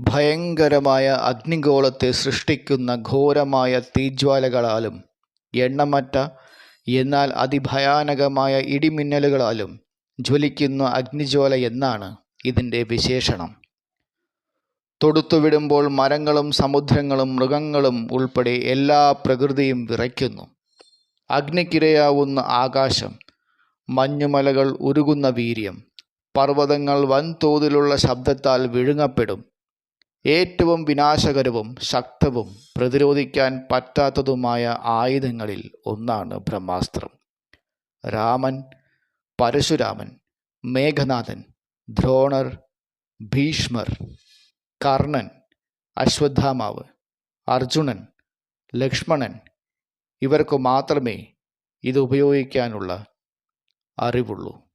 ഭയങ്കരമായ അഗ്നിഗോളത്തെ സൃഷ്ടിക്കുന്ന ഘോരമായ തീജ്വാലകളാലും എണ്ണമറ്റ എന്നാൽ അതിഭയാനകമായ ഇടിമിന്നലുകളാലും ജ്വലിക്കുന്ന അഗ്നിജ്വാല എന്നാണ് ഇതിന്റെ വിശേഷണം. തൊടുത്തുവിടുമ്പോൾ മരങ്ങളും സമുദ്രങ്ങളും മൃഗങ്ങളും ഉൾപ്പെടെ എല്ലാ പ്രകൃതിയും വിറയ്ക്കുന്നു. അഗ്നിക്കിരയാവുന്ന ആകാശം മഞ്ഞുമലകൾ ഉരുകുന്ന വീര്യം പർവതങ്ങൾ വൻതോതിലുള്ള ശബ്ദത്താൽ വിഴുങ്ങപ്പെടും. ഏറ്റവും വിനാശകരവും ശക്തവും പ്രതിരോധിക്കാൻ പറ്റാത്തതുമായ ആയുധങ്ങളിൽ ഒന്നാണ് ബ്രഹ്മാസ്ത്രം. രാമൻ പരശുരാമൻ മേഘനാഥൻ ദ്രോണർ ഭീഷ്മർ കർണൻ അശ്വത്ഥാമാവ് അർജുനൻ ലക്ഷ്മണൻ ഇവർക്ക് മാത്രമേ ഇത് ഉപയോഗിക്കാനുള്ള അറിവുള്ളൂ.